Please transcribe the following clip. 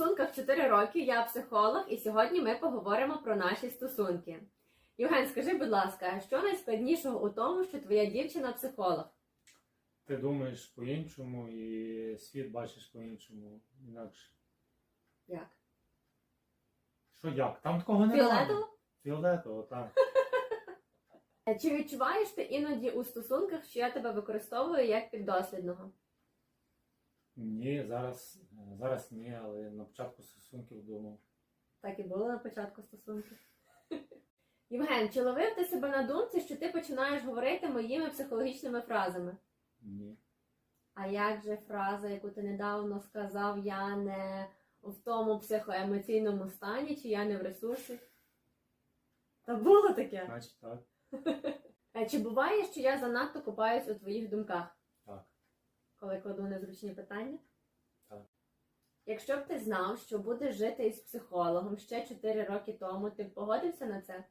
Стосунках 4 роки, я психолог, і сьогодні ми поговоримо про наші стосунки. Євген, скажи, будь ласка, що найскладнішого у тому, що твоя дівчина психолог? Ти думаєш по-іншому і світ бачиш по-іншому, інакше. Як? Що як? Там такого немає. Фіолетово? Фіолетово, так. Чи відчуваєш ти іноді у стосунках, що я тебе використовую як піддослідного? Ні, зараз, зараз ні, але на початку стосунків думав. Так і було на початку стосунків. Євген, чи ловив ти себе на думці, що ти починаєш говорити моїми психологічними фразами? Ні. А як же фраза, яку ти недавно сказав, я не в тому психоемоційному стані, чи я не в ресурсі? Та було таке. Значить так. Е, Чи буває, що я занадто купаюсь у твоїх думках, Так. Коли кладу незручні питання? Так. Якщо б ти знав, що будеш жити із психологом ще 4 роки тому, ти б погодився на це?